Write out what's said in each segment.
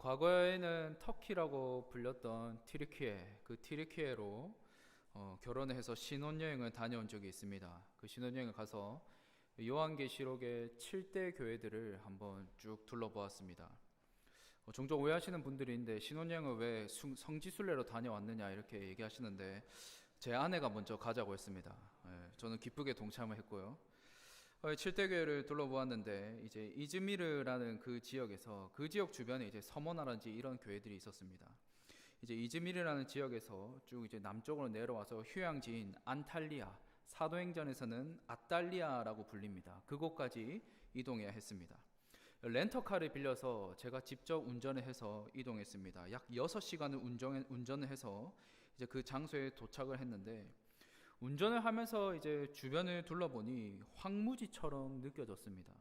과거에는 터키라고 불렸던 티르키예, 그 티르키예로 어, 결혼해서 신혼여행을 다녀온 적이 있습니다. 그 신혼여행을 가서 요한계시록의 7대 교회들을 한번 쭉 둘러보았습니다. 어, 종종 오해하시는 분들이 있는데 신혼여행을 왜 숭- 성지순례로 다녀왔느냐 이렇게 얘기하시는데 제 아내가 먼저 가자고 했습니다. 예, 저는 기쁘게 동참을 했고요. 어, 7대 교회를 둘러보았는데 이제 이즈미르라는 그 지역에서 그 지역 주변에 이제 서머나라든지 이런 교회들이 있었습니다. 이제 이즈미르라는 지역에서 쭉 이제 남쪽으로 내려와서 휴양지인 안탈리아 사도행전에서는 아탈리아라고 불립니다. 그곳까지 이동해야 했습니다. 렌터카를 빌려서 제가 직접 운전을 해서 이동했습니다. 약 6시간을 운전, 운전을 해서 이제 그 장소에 도착을 했는데 운전을 하면서 이제 주변을 둘러보니 황무지처럼 느껴졌습니다.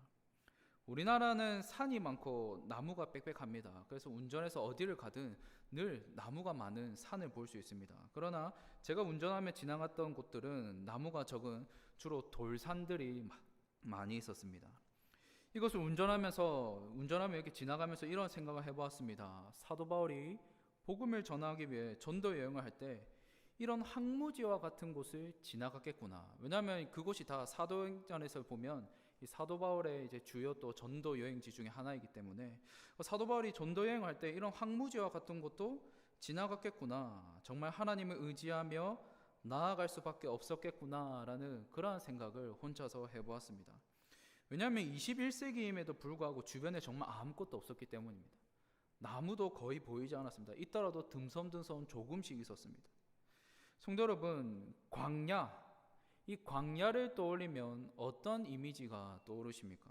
우리나라는 산이 많고 나무가 빽빽합니다. 그래서 운전해서 어디를 가든 늘 나무가 많은 산을 볼 수 있습니다. 그러나 제가 운전하며 지나갔던 곳들은 나무가 적은 주로 돌산들이 마- 많이 있었습니다. 이것을 운전하면서 운전하며 이렇게 지나가면서 이런 생각을 해보았습니다. 사도 바울이 복음을 전하기 위해 전도 여행을 할 때 이런 항무지와 같은 곳을 지나갔겠구나. 왜냐하면 그곳이 다 사도행전에서 보면 이 사도 바울의 이제 주요 또 전도 여행지 중에 하나이기 때문에 사도 바울이 전도 여행을 할때 이런 항무지와 같은 곳도 지나갔겠구나. 정말 하나님을 의지하며 나아갈 수밖에 없었겠구나라는 그러한 생각을 혼자서 해보았습니다. 왜냐하면 21세기임에도 불구하고 주변에 정말 아무것도 없었기 때문입니다. 나무도 거의 보이지 않았습니다. 있더라도 듬섬듬섬 조금씩 있었습니다. 성도 여러분, 광야, 이 광야를 떠올리면 어떤 이미지가 떠오르십니까?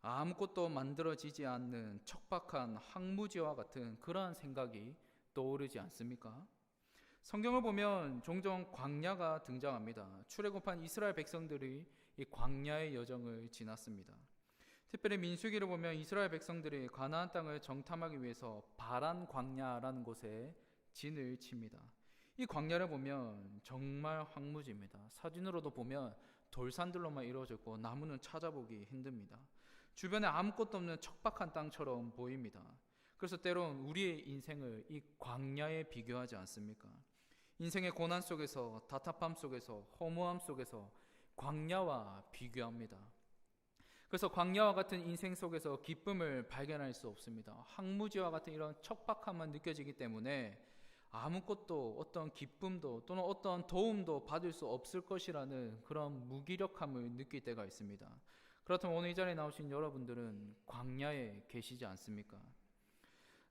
아무것도 만들어지지 않는 척박한 황무지와 같은 그러한 생각이 떠오르지 않습니까? 성경을 보면 종종 광야가 등장합니다. 출애굽한 이스라엘 백성들이 이 광야의 여정을 지났습니다. 특별히 민수기를 보면 이스라엘 백성들이 가나안 땅을 정탐하기 위해서 바란 광야라는 곳에 진을 칩니다. 이 광야를 보면 정말 황무지입니다. 사진으로도 보면 돌산들로만 이루어졌고 나무는 찾아보기 힘듭니다. 주변에 아무것도 없는 척박한 땅처럼 보입니다. 그래서 때론 우리의 인생을 이 광야에 비교하지 않습니까? 인생의 고난 속에서 답답함 속에서 허무함 속에서 광야와 비교합니다. 그래서 광야와 같은 인생 속에서 기쁨을 발견할 수 없습니다. 항무지와 같은 이런 척박함만 느껴지기 때문에 아무것도 어떤 기쁨도 또는 어떤 도움도 받을 수 없을 것이라는 그런 무기력함을 느낄 때가 있습니다. 그렇다면 오늘 이 자리에 나오신 여러분들은 광야에 계시지 않습니까?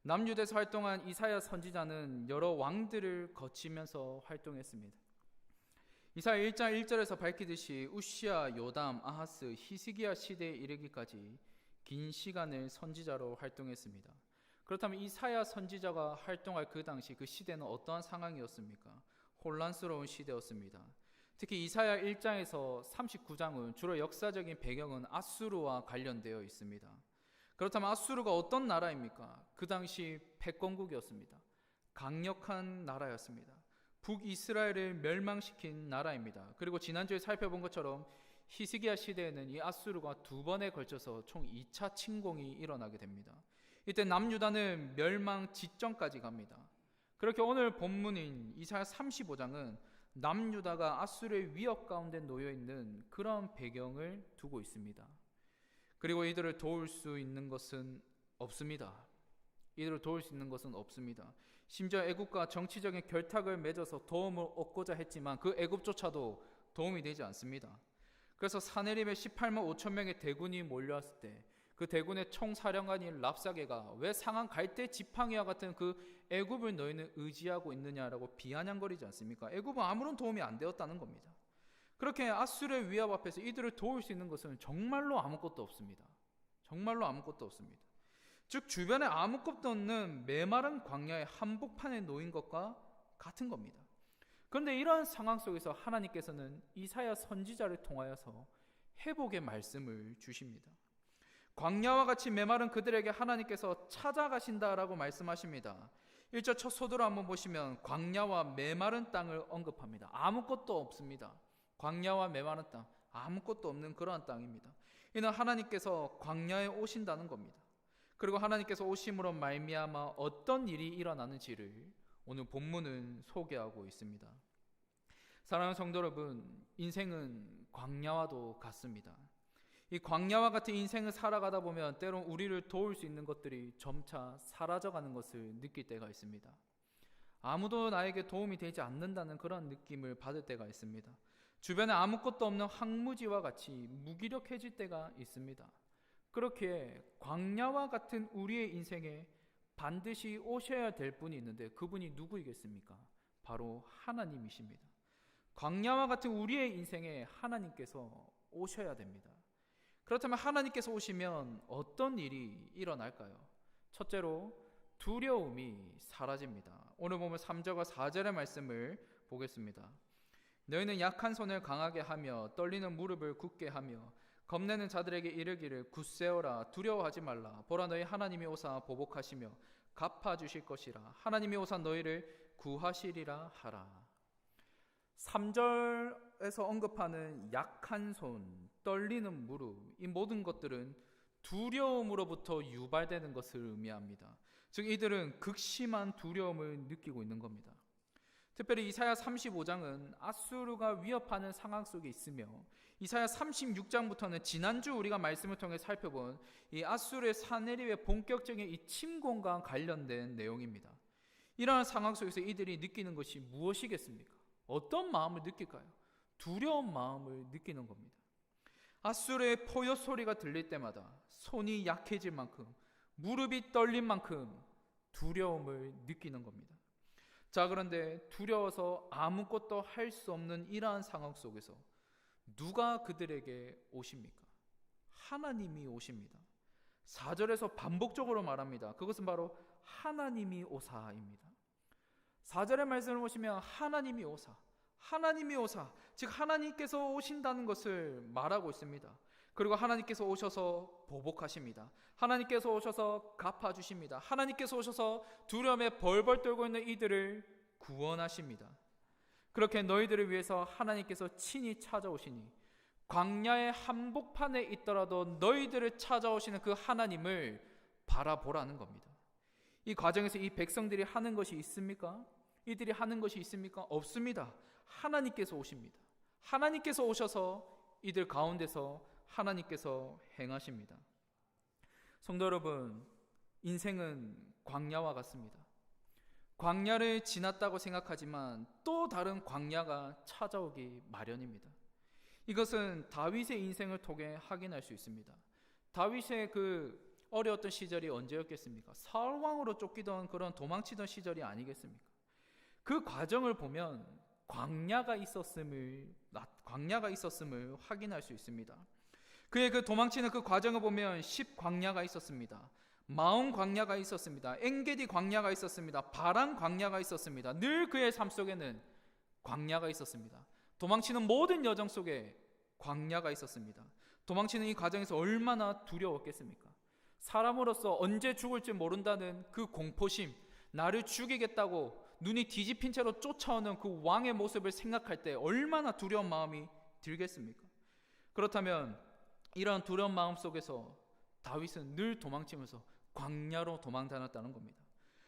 남유대에서 활동한 이사야 선지자는 여러 왕들을 거치면서 활동했습니다. 이사야 1장 1절에서 밝히듯이 우시아, 요담, 아하스, 히스기야 시대에 이르기까지 긴 시간을 선지자로 활동했습니다. 그렇다면 이사야 선지자가 활동할 그 당시 그 시대는 어떠한 상황이었습니까? 혼란스러운 시대였습니다. 특히 이사야 1장에서 39장은 주로 역사적인 배경은 아수르와 관련되어 있습니다. 그렇다면 아수르가 어떤 나라입니까? 그 당시 패권국이었습니다. 강력한 나라였습니다. 북이스라엘을 멸망시킨 나라입니다. 그리고 지난주에 살펴본 것처럼 히스기야 시대에는 이 아수르가 두 번에 걸쳐서 총 2차 침공이 일어나게 됩니다. 이때 남유다는 멸망 직전까지 갑니다. 그렇게 오늘 본문인 이사야 35장은 남유다가 아수르의 위협 가운데 놓여 있는 그런 배경을 두고 있습니다. 그리고 이들을 도울 수 있는 것은 없습니다. 이들을 도울 수 있는 것은 없습니다. 심지어 애굽과 정치적인 결탁을 맺어서 도움을 얻고자 했지만 그 애굽조차도 도움이 되지 않습니다. 그래서 사내림의 18만 5천 명의 대군이 몰려왔을 때 그 대군의 총사령관인 랍사게가 왜 상한 갈대 지팡이와 같은 그 애굽을 너희는 의지하고 있느냐라고 비아냥거리지 않습니까? 애굽은 아무런 도움이 안 되었다는 겁니다. 그렇게 아수르의 위협 앞에서 이들을 도울 수 있는 것은 정말로 아무것도 없습니다. 정말로 아무것도 없습니다. 즉 주변에 아무것도 없는 메마른 광야의 한복판에 놓인 것과 같은 겁니다. 그런데 이러한 상황 속에서 하나님께서는 이사야 선지자를 통하여서 회복의 말씀을 주십니다. 광야와 같이 메마른 그들에게 하나님께서 찾아가신다라고 말씀하십니다. 1절 첫 소도로 한번 보시면 광야와 메마른 땅을 언급합니다. 아무것도 없습니다. 광야와 메마른 땅, 아무것도 없는 그러한 땅입니다. 이는 하나님께서 광야에 오신다는 겁니다. 그리고 하나님께서 오심으로 말미암아 어떤 일이 일어나는지를 오늘 본문은 소개하고 있습니다. 사랑하는 성도 여러분, 인생은 광야와도 같습니다. 이 광야와 같은 인생을 살아가다 보면 때론 우리를 도울 수 있는 것들이 점차 사라져가는 것을 느낄 때가 있습니다. 아무도 나에게 도움이 되지 않는다는 그런 느낌을 받을 때가 있습니다. 주변에 아무것도 없는 황무지와 같이 무기력해질 때가 있습니다. 그렇게 광야와 같은 우리의 인생에 반드시 오셔야 될 분이 있는데 그분이 누구이겠습니까? 바로 하나님이십니다. 광야와 같은 우리의 인생에 하나님께서 오셔야 됩니다. 그렇다면 하나님께서 오시면 어떤 일이 일어날까요? 첫째로 두려움이 사라집니다. 오늘 보면 3절과 4절의 말씀을 보겠습니다. 너희는 약한 손을 강하게 하며 떨리는 무릎을 굳게 하며 겁내는 자들에게 이르기를 굳세어라 두려워하지 말라 보라 너희 하나님이 오사 보복하시며 갚아 주실 것이라 하나님이 오사 너희를 구하시리라 하라 3절에서 언급하는 약한 손, 떨리는 무릎, 이 모든 것들은 두려움으로부터 유발되는 것을 의미합니다. 즉 이들은 극심한 두려움을 느끼고 있는 겁니다. 특별히 이사야 35장은 아수르가 위협하는 상황 속에 있으며 이사야 36장부터는 지난주 우리가 말씀을 통해 살펴본 이 아수르의 사내립의 본격적인 이 침공과 관련된 내용입니다. 이러한 상황 속에서 이들이 느끼는 것이 무엇이겠습니까? 어떤 마음을 느낄까요? 두려운 마음을 느끼는 겁니다. 아수르의 포효 소리가 들릴 때마다 손이 약해질 만큼 무릎이 떨린 만큼 두려움을 느끼는 겁니다. 자, 그런데 두려워서 아무것도 할 수 없는 이러한 상황 속에서 누가 그들에게 오십니까? 하나님이 오십니다. 4절에서 반복적으로 말합니다. 그것은 바로 하나님이 오사입니다. 4절의 말씀을 보시면 하나님이 오사, 하나님이 오사, 즉 하나님께서 오신다는 것을 말하고 있습니다. 그리고 하나님께서 오셔서 보복하십니다. 하나님께서 오셔서 갚아 주십니다. 하나님께서 오셔서 두려움에 벌벌 떨고 있는 이들을 구원하십니다. 그렇게 너희들을 위해서 하나님께서 친히 찾아오시니 광야의 한복판에 있더라도 너희들을 찾아오시는 그 하나님을 바라보라는 겁니다. 이 과정에서 이 백성들이 하는 것이 있습니까? 이들이 하는 것이 있습니까? 없습니다. 하나님께서 오십니다. 하나님께서 오셔서 이들 가운데서 하나님께서 행하십니다. 성도 여러분, 인생은 광야와 같습니다. 광야를 지났다고 생각하지만 또 다른 광야가 찾아오기 마련입니다. 이것은 다윗의 인생을 통해 확인할 수 있습니다. 다윗의 그 어려웠던 시절이 언제였겠습니까? 사울 왕으로 쫓기던 그런 도망치던 시절이 아니겠습니까? 그 과정을 보면 광야가 있었음을 광야가 있었음을 확인할 수 있습니다. 그의 그 도망치는 그 과정을 보면 10 광야가 있었습니다. 마음 광야가 있었습니다. 엥게디 광야가 있었습니다. 바람 광야가 있었습니다. 늘 그의 삶 속에는 광야가 있었습니다. 도망치는 모든 여정 속에 광야가 있었습니다. 도망치는 이 과정에서 얼마나 두려웠겠습니까? 사람으로서 언제 죽을지 모른다는 그 공포심, 나를 죽이겠다고 눈이 뒤집힌 채로 쫓아오는 그 왕의 모습을 생각할 때 얼마나 두려운 마음이 들겠습니까? 그렇다면 이러한 두려운 마음 속에서 다윗은 늘 도망치면서 광야로 도망 다녔다는 겁니다.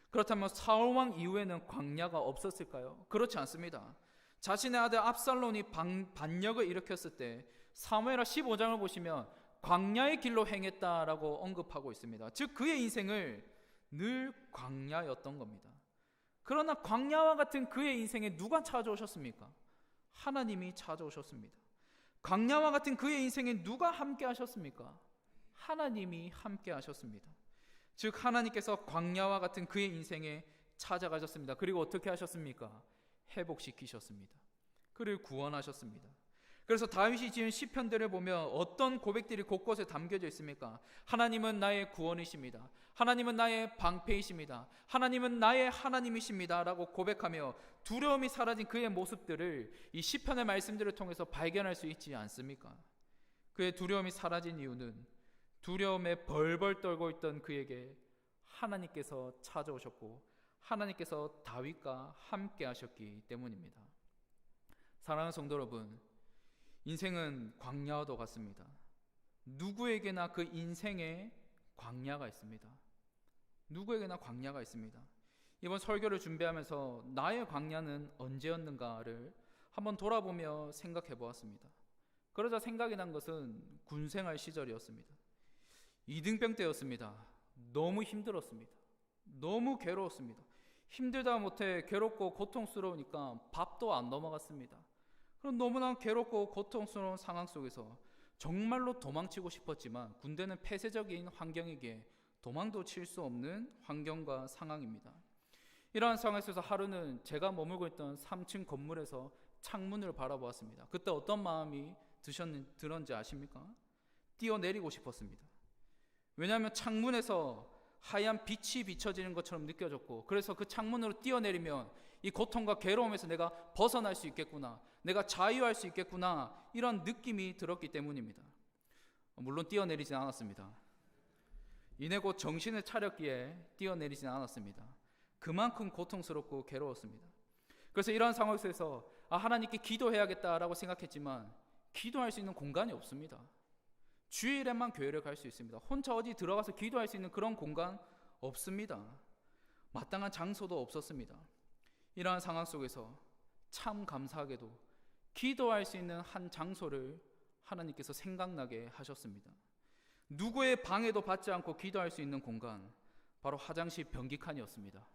그렇다면 사울 왕 이후에는 광야가 없었을까요? 그렇지 않습니다. 자신의 아들 압살론이 반, 반역을 일으켰을 때 사무엘하 15장을 보시면 광야의 길로 행했다라고 언급하고 있습니다. 즉 그의 인생을 늘 광야였던 겁니다. 그러나 광야와 같은 그의 인생에 누가 찾아오셨습니까? 하나님이 찾아오셨습니다. 광야와 같은 그의 인생에 누가 함께 하셨습니까? 하나님이 함께 하셨습니다. 즉 하나님께서 광야와 같은 그의 인생에 찾아가셨습니다. 그리고 어떻게 하셨습니까? 회복시키셨습니다. 그를 구원하셨습니다. 그래서 다윗이 지은 시편들을 보면 어떤 고백들이 곳곳에 담겨져 있습니까? 하나님은 나의 구원이십니다. 하나님은 나의 방패이십니다. 하나님은 나의 하나님이십니다라고 고백하며 두려움이 사라진 그의 모습들을 이 시편의 말씀들을 통해서 발견할 수 있지 않습니까? 그의 두려움이 사라진 이유는 두려움에 벌벌 떨고 있던 그에게 하나님께서 찾아오셨고 하나님께서 다윗과 함께 하셨기 때문입니다. 사랑하는 성도 여러분, 인생은 광야와도 같습니다. 누구에게나 그 인생에 광야가 있습니다. 누구에게나 광야가 있습니다. 이번 설교를 준비하면서 나의 광야는 언제였는가를 한번 돌아보며 생각해 보았습니다. 그러자 생각이 난 것은 군생활 시절이었습니다. 이등병 때였습니다. 너무 힘들었습니다. 너무 괴로웠습니다. 힘들다 못해 괴롭고 고통스러우니까 밥도 안 넘어갔습니다. 그럼 너무나 괴롭고 고통스러운 상황 속에서 정말로 도망치고 싶었지만 군대는 폐쇄적인 환경이기에 도망도 칠 수 없는 환경과 상황입니다. 이러한 상황에서 하루는 제가 머물고 있던 3층 건물에서 창문을 바라보았습니다. 그때 어떤 마음이 드셨는, 들었는지 아십니까? 뛰어내리고 싶었습니다. 왜냐하면 창문에서 하얀 빛이 비춰지는 것처럼 느껴졌고, 그래서 그 창문으로 뛰어내리면 이 고통과 괴로움에서 내가 벗어날 수 있겠구나, 내가 자유할 수 있겠구나, 이런 느낌이 들었기 때문입니다. 물론 뛰어내리진 않았습니다. 이내 곧 정신을 차렸기에 뛰어내리진 않았습니다. 그만큼 고통스럽고 괴로웠습니다. 그래서 이러한 상황 속에서 아, 하나님께 기도해야겠다라고 생각했지만 기도할 수 있는 공간이 없습니다. 주일에만 교회를 갈 수 있습니다. 혼자 어디 들어가서 기도할 수 있는 그런 공간 없습니다. 마땅한 장소도 없었습니다. 이러한 상황 속에서 참 감사하게도 기도할 수 있는 한 장소를 하나님께서 생각나게 하셨습니다. 누구의 방해도 받지 않고 기도할 수 있는 공간, 바로 화장실 변기칸이었습니다.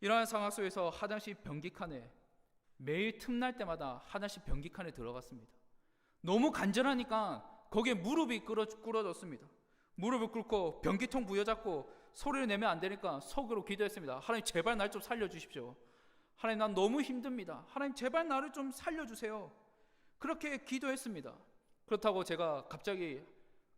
이러한 상황 속에서 화장실 변기칸에 매일 틈날 때마다 화장실 변기칸에 들어갔습니다. 너무 간절하니까 거기에 무릎이 꿇어, 꿇어졌습니다. 무릎을 꿇고 변기통 부여잡고 소리를 내면 안 되니까 속으로 기도했습니다. 하나님 제발 날 좀 살려주십시오. 하나님 난 너무 힘듭니다. 하나님 제발 나를 좀 살려주세요. 그렇게 기도했습니다. 그렇다고 제가 갑자기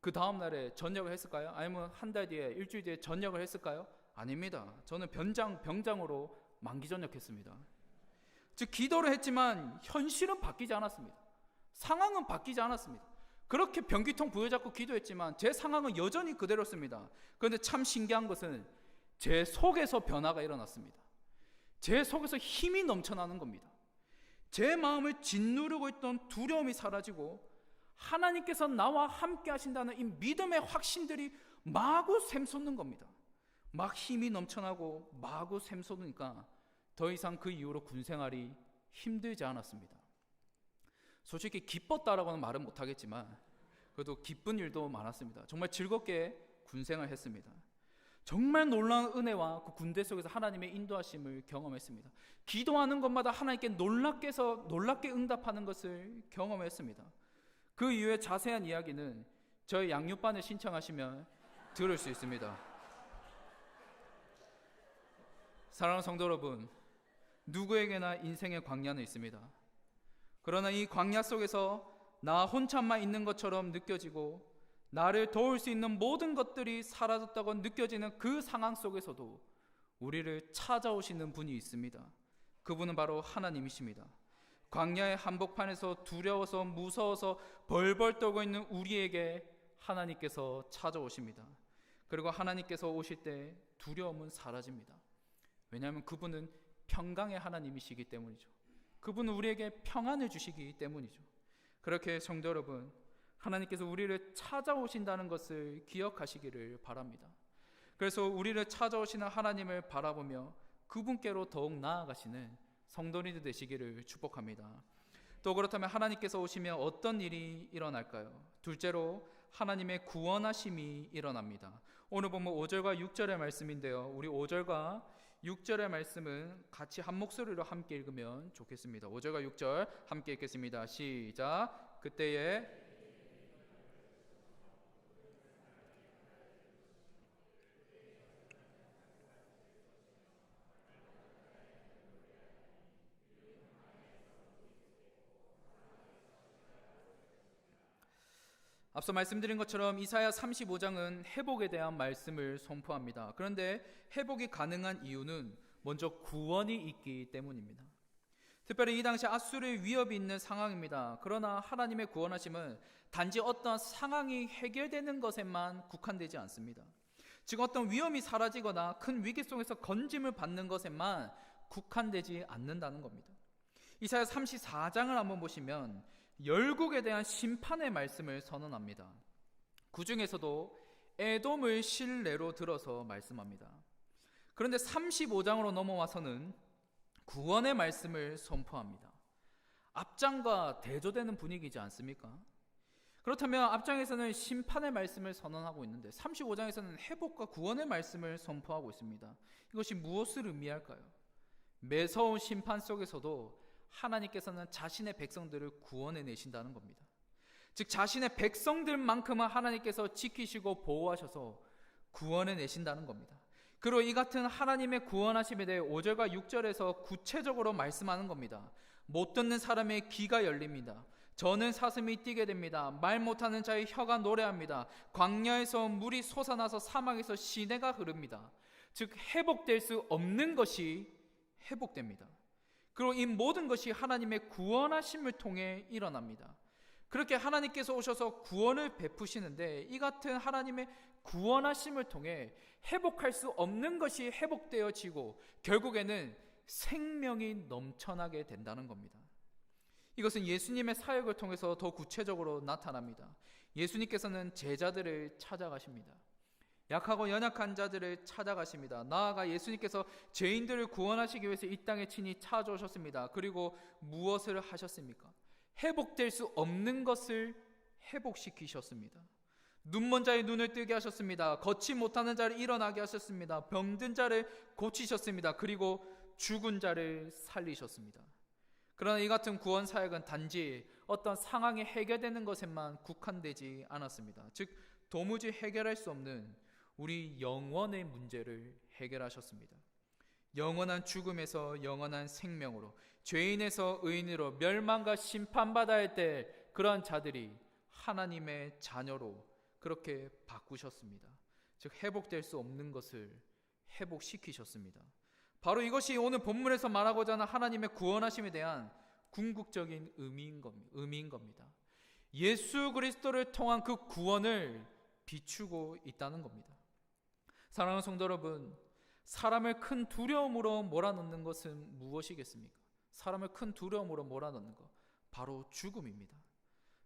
그 다음 날에 전역을 했을까요? 아니면 한 달 뒤에 일주일 뒤에 전역을 했을까요? 아닙니다. 저는 변장 병장으로 만기 전역했습니다. 즉 기도를 했지만 현실은 바뀌지 않았습니다. 상황은 바뀌지 않았습니다. 그렇게 변기통 부여잡고 기도했지만 제 상황은 여전히 그대로습니다. 그런데 참 신기한 것은 제 속에서 변화가 일어났습니다. 제 속에서 힘이 넘쳐나는 겁니다. 제 마음을 짓누르고 있던 두려움이 사라지고 하나님께서 나와 함께 하신다는 이 믿음의 확신들이 마구 샘솟는 겁니다. 막 힘이 넘쳐나고 마구 샘솟으니까 더 이상 그 이후로 군 생활이 힘들지 않았습니다. 솔직히 기뻤다라고 는 말은 못하겠지만 그래도 기쁜 일도 많았습니다. 정말 즐겁게 군 생활 했습니다. 정말 놀라운 은혜와 그 군대 속에서 하나님의 인도하심을 경험했습니다. 기도하는 것마다 하나님께 놀랍게서 놀랍게 응답하는 것을 경험했습니다. 그 이후에 자세한 이야기는 저희 양육반을 신청하시면 들을 수 있습니다. 사랑하는 성도 여러분, 누구에게나 인생의 광야는 있습니다. 그러나 이 광야 속에서 나 혼자만 있는 것처럼 느껴지고 나를 도울 수 있는 모든 것들이 사라졌다고 느껴지는 그 상황 속에서도 우리를 찾아오시는 분이 있습니다. 그분은 바로 하나님이십니다. 광야의 한복판에서 두려워서 무서워서 벌벌 떨고 있는 우리에게 하나님께서 찾아오십니다. 그리고 하나님께서 오실 때 두려움은 사라집니다. 왜냐하면 그분은 평강의 하나님이시기 때문이죠. 그분은 우리에게 평안을 주시기 때문이죠. 그렇게 성도 여러분, 하나님께서 우리를 찾아오신다는 것을 기억하시기를 바랍니다. 그래서 우리를 찾아오시는 하나님을 바라보며 그분께로 더욱 나아가시는 성도님들 되시기를 축복합니다. 또 그렇다면 하나님께서 오시면 어떤 일이 일어날까요? 둘째로 하나님의 구원하심이 일어납니다. 오늘 보면 5절과 6절의 말씀인데요. 우리 5절과 6절의 말씀은 같이 한 목소리로 함께 읽으면 좋겠습니다. 5절과 6절 함께 읽겠습니다. 시작. 그때에 앞서 말씀드린 것처럼 이사야 35장은 회복에 대한 말씀을 선포합니다. 그런데 회복이 가능한 이유는 먼저 구원이 있기 때문입니다. 특별히 이 당시 아수르의 위협이 있는 상황입니다. 그러나 하나님의 구원하심은 단지 어떤 상황이 해결되는 것에만 국한되지 않습니다. 즉 어떤 위험이 사라지거나 큰 위기 속에서 건짐을 받는 것에만 국한되지 않는다는 겁니다. 이사야 34장을 한번 보시면 열국에 대한 심판의 말씀을 선언합니다. 그 중에서도 에돔을 신뢰로 들어서 말씀합니다. 그런데 35장으로 넘어와서는 구원의 말씀을 선포합니다. 앞장과 대조되는 분위기지 않습니까? 그렇다면 앞장에서는 심판의 말씀을 선언하고 있는데 35장에서는 회복과 구원의 말씀을 선포하고 있습니다. 이것이 무엇을 의미할까요? 매서운 심판 속에서도 하나님께서는 자신의 백성들을 구원해 내신다는 겁니다. 즉 자신의 백성들만큼은 하나님께서 지키시고 보호하셔서 구원해 내신다는 겁니다. 그리고 이 같은 하나님의 구원하심에 대해 5절과 6절에서 구체적으로 말씀하는 겁니다. 못 듣는 사람의 귀가 열립니다. 저는 사슴이 뛰게 됩니다. 말 못하는 자의 혀가 노래합니다. 광야에서 물이 솟아나서 사막에서 시내가 흐릅니다. 즉 회복될 수 없는 것이 회복됩니다. 그리고 이 모든 것이 하나님의 구원하심을 통해 일어납니다. 그렇게 하나님께서 오셔서 구원을 베푸시는데 이 같은 하나님의 구원하심을 통해 회복할 수 없는 것이 회복되어지고 결국에는 생명이 넘쳐나게 된다는 겁니다. 이것은 예수님의 사역을 통해서 더 구체적으로 나타납니다. 예수님께서는 제자들을 찾아가십니다. 약하고 연약한 자들을 찾아가십니다. 나아가 예수님께서 죄인들을 구원하시기 위해서 이 땅에 친히 찾아오셨습니다. 그리고 무엇을 하셨습니까? 회복될 수 없는 것을 회복시키셨습니다. 눈먼 자의 눈을 뜨게 하셨습니다. 걷지 못하는 자를 일어나게 하셨습니다. 병든 자를 고치셨습니다. 그리고 죽은 자를 살리셨습니다. 그러나 이 같은 구원 사역은 단지 어떤 상황이 해결되는 것에만 국한되지 않았습니다. 즉 도무지 해결할 수 없는 우리 영원의 문제를 해결하셨습니다. 영원한 죽음에서 영원한 생명으로 죄인에서 의인으로 멸망과 심판받아야 할 그러한 자들이 하나님의 자녀로 그렇게 바꾸셨습니다. 즉 회복될 수 없는 것을 회복시키셨습니다. 바로 이것이 오늘 본문에서 말하고자 하는 하나님의 구원하심에 대한 궁극적인. 의미인 겁니다. 예수 그리스도를 통한 그 구원을 비추고 있다는 겁니다. 사랑하는 성도 여러분, 사람을 큰 두려움으로 몰아넣는 것은 무엇이겠습니까? 사람을 큰 두려움으로 몰아넣는 것, 바로 죽음입니다.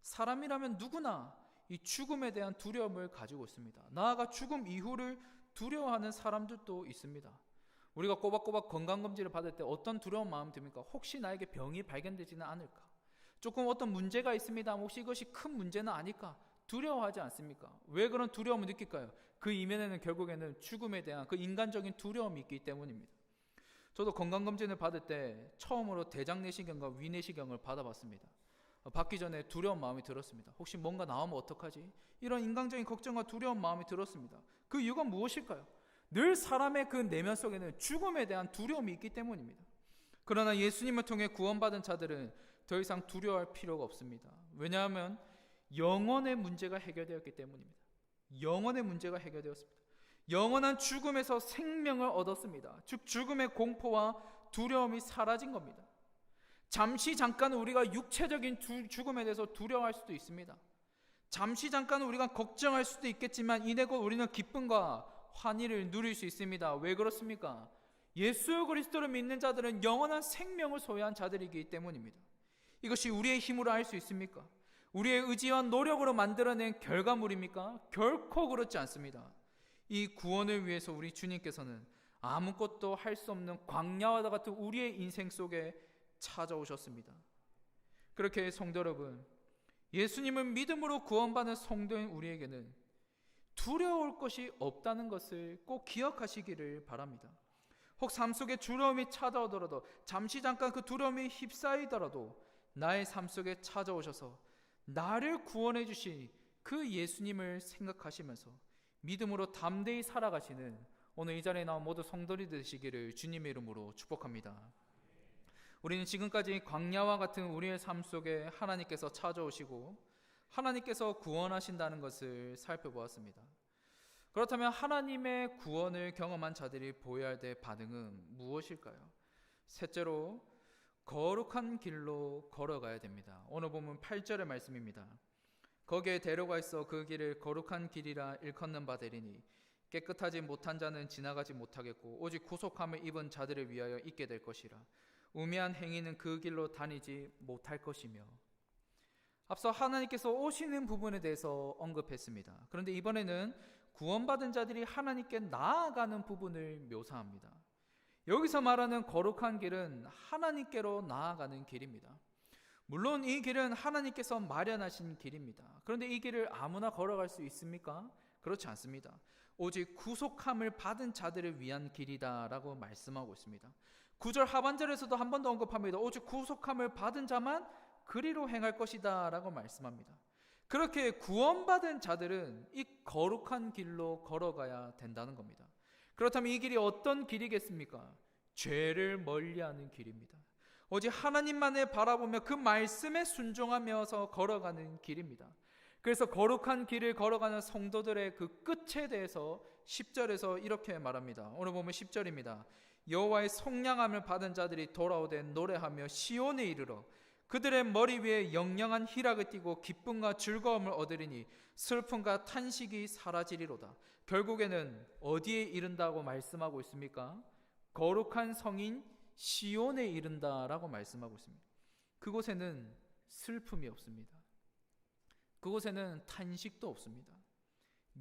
사람이라면 누구나 이 죽음에 대한 두려움을 가지고 있습니다. 나아가 죽음 이후를 두려워하는 사람들도 있습니다. 우리가 꼬박꼬박 건강검진을 받을 때 어떤 두려운 마음 듭니까? 혹시 나에게 병이 발견되지는 않을까? 조금 어떤 문제가 있습니다. 혹시 이것이 큰 문제는 아닐까? 두려워하지 않습니까? 왜 그런 두려움을 느낄까요? 그 이면에는 결국에는 죽음에 대한 그 인간적인 두려움이 있기 때문입니다. 저도 건강검진을 받을 때 처음으로 대장내시경과 위내시경을 받아봤습니다. 어, 받기 전에 두려운 마음이 들었습니다. 혹시 뭔가 나오면 어떡하지? 이런 인간적인 걱정과 두려운 마음이 들었습니다. 그 이유가 무엇일까요? 늘 사람의 그 내면 속에는 죽음에 대한 두려움이 있기 때문입니다. 그러나 예수님을 통해 구원받은 자들은 더 이상 두려워할 필요가 없습니다. 왜냐하면 영원의 문제가 해결되었기 때문입니다. 영원의 문제가 해결되었습니다. 영원한 죽음에서 생명을 얻었습니다. 즉 죽음의 공포와 두려움이 사라진 겁니다. 잠시 잠깐 우리가 육체적인 죽음에 대해서 두려워할 수도 있습니다. 잠시 잠깐 우리가 걱정할 수도 있겠지만 이내 곧 우리는 기쁨과 환희를 누릴 수 있습니다. 왜 그렇습니까? 예수 그리스도를 믿는 자들은 영원한 생명을 소유한 자들이기 때문입니다. 이것이 우리의 힘으로 할 수 있습니까? 우리의 의지와 노력으로 만들어낸 결과물입니까? 결코 그렇지 않습니다. 이 구원을 위해서 우리 주님께서는 아무것도 할 수 없는 광야와 같은 우리의 인생 속에 찾아오셨습니다. 그렇게 성도 여러분, 예수님을 믿음으로 구원받는 성도인 우리에게는 두려울 것이 없다는 것을 꼭 기억하시기를 바랍니다. 혹 삶 속에 두려움이 찾아오더라도 잠시 잠깐 그 두려움이 휩싸이더라도 나의 삶 속에 찾아오셔서 나를 구원해 주신 그 예수님을 생각하시면서 믿음으로 담대히 살아가시는 오늘 이 자리에 나온 모두 성도리 되시기를 주님의 이름으로 축복합니다. 우리는 지금까지 광야와 같은 우리의 삶 속에 하나님께서 찾아오시고 하나님께서 구원하신다는 것을 살펴보았습니다. 그렇다면 하나님의 구원을 경험한 자들이 보여야 될 반응은 무엇일까요? 셋째로 거룩한 길로 걸어가야 됩니다. 오늘 보면 8절의 말씀입니다. 거기에 데려가 있어 그 길을 거룩한 길이라 일컫는 바 되리니 깨끗하지 못한 자는 지나가지 못하겠고 오직 구속함을 입은 자들을 위하여 있게 될 것이라 우매한 행위는 그 길로 다니지 못할 것이며 앞서 하나님께서 오시는 부분에 대해서 언급했습니다. 그런데 이번에는 구원받은 자들이 하나님께 나아가는 부분을 묘사합니다. 여기서 말하는 거룩한 길은 하나님께로 나아가는 길입니다. 물론 이 길은 하나님께서 마련하신 길입니다. 그런데 이 길을 아무나 걸어갈 수 있습니까? 그렇지 않습니다. 오직 구속함을 받은 자들을 위한 길이다라고 말씀하고 있습니다. 9절 하반절에서도 한 번 더 언급합니다. 오직 구속함을 받은 자만 그리로 행할 것이다라고 말씀합니다. 그렇게 구원받은 자들은 이 거룩한 길로 걸어가야 된다는 겁니다. 그렇다면 이 길이 어떤 길이겠습니까? 죄를 멀리하는 길입니다. 오직 하나님만을 바라보며 그 말씀에 순종하면서 걸어가는 길입니다. 그래서 거룩한 길을 걸어가는 성도들의 그 끝에 대해서 10절에서 이렇게 말합니다. 오늘 보면 10절입니다. 여호와의 속량함을 받은 자들이 돌아오되 노래하며 시온에 이르러 그들의 머리 위에 영영한 희락을 띠고 기쁨과 즐거움을 얻으리니 슬픔과 탄식이 사라지리로다. 결국에는 어디에 이른다고 말씀하고 있습니까? 거룩한 성인 시온에 이른다라고 말씀하고 있습니다. 그곳에는 슬픔이 없습니다. 그곳에는 탄식도 없습니다.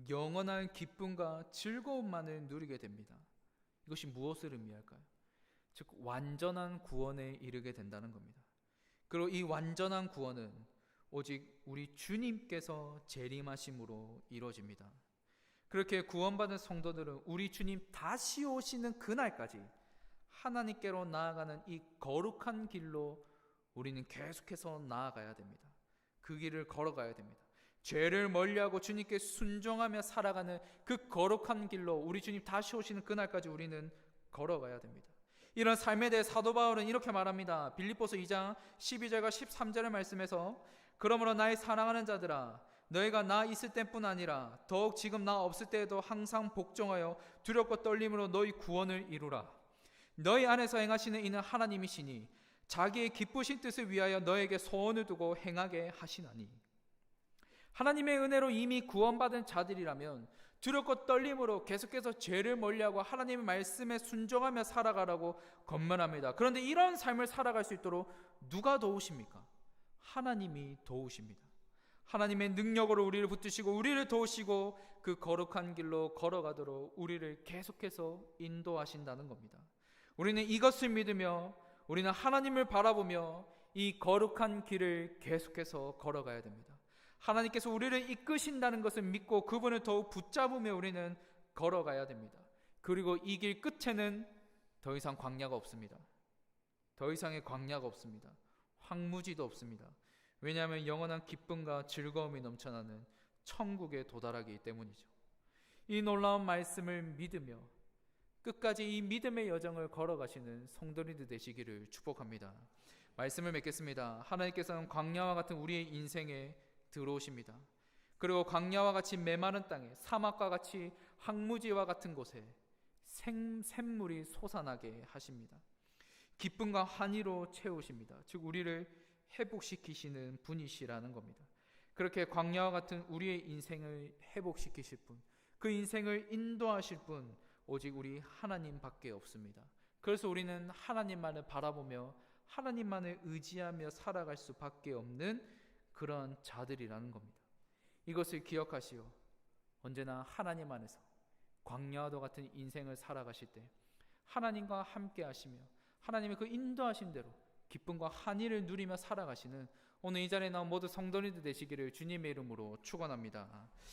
영원한 기쁨과 즐거움만을 누리게 됩니다. 이것이 무엇을 의미할까요? 즉 완전한 구원에 이르게 된다는 겁니다. 그리고 이 완전한 구원은 오직 우리 주님께서 재림하심으로 이루어집니다. 그렇게 구원받은 성도들은 우리 주님 다시 오시는 그날까지 하나님께로 나아가는 이 거룩한 길로 우리는 계속해서 나아가야 됩니다. 그 길을 걸어가야 됩니다. 죄를 멀리하고 주님께 순종하며 살아가는 그 거룩한 길로 우리 주님 다시 오시는 그날까지 우리는 걸어가야 됩니다. 이런 삶에 대해 사도 바울은 이렇게 말합니다. 빌립보서 2장 12절과 13절의 말씀에서 그러므로 나의 사랑하는 자들아 너희가 나 있을 때뿐 아니라 더욱 지금 나 없을 때에도 항상 복종하여 두렵고 떨림으로 너희 구원을 이루라. 너희 안에서 행하시는 이는 하나님이시니 자기의 기쁘신 뜻을 위하여 너에게 소원을 두고 행하게 하시나니 하나님의 은혜로 이미 구원받은 자들이라면 두렵고 떨림으로 계속해서 죄를 멀리하고 하나님의 말씀에 순종하며 살아가라고 권면합니다. 그런데 이런 삶을 살아갈 수 있도록 누가 도우십니까? 하나님이 도우십니다. 하나님의 능력으로 우리를 붙드시고 우리를 도우시고 그 거룩한 길로 걸어가도록 우리를 계속해서 인도하신다는 겁니다. 우리는 이것을 믿으며 우리는 하나님을 바라보며 이 거룩한 길을 계속해서 걸어가야 됩니다. 하나님께서 우리를 이끄신다는 것을 믿고 그분을 더욱 붙잡으며 우리는 걸어가야 됩니다. 그리고 이 길 끝에는 더 이상 광야가 없습니다. 더 이상의 광야가 없습니다. 황무지도 없습니다. 왜냐하면 영원한 기쁨과 즐거움이 넘쳐나는 천국에 도달하기 때문이죠. 이 놀라운 말씀을 믿으며 끝까지 이 믿음의 여정을 걸어가시는 성도님들 되시기를 축복합니다. 말씀을 맺겠습니다. 하나님께서는 광야와 같은 우리의 인생에 들어오십니다. 그리고 광야와 같이 메마른 땅에 사막과 같이 황무지와 같은 곳에 생, 샘물이 솟아나게 하십니다. 기쁨과 환희로 채우십니다. 즉 우리를 회복시키시는 분이시라는 겁니다. 그렇게 광야와 같은 우리의 인생을 회복시키실 분, 그 인생을 인도하실 분 오직 우리 하나님밖에 없습니다. 그래서 우리는 하나님만을 바라보며 하나님만을 의지하며 살아갈 수밖에 없는 그런 자들이라는 겁니다. 이것을 기억하시오. 언제나 하나님 안에서 광야와도 같은 인생을 살아가실 때 하나님과 함께 하시며 하나님의 그 인도하신 대로 기쁨과 한의를 누리며 살아가시는 오늘 이 자리에 나온 모두 성도님들 되시기를 주님의 이름으로 축원합니다.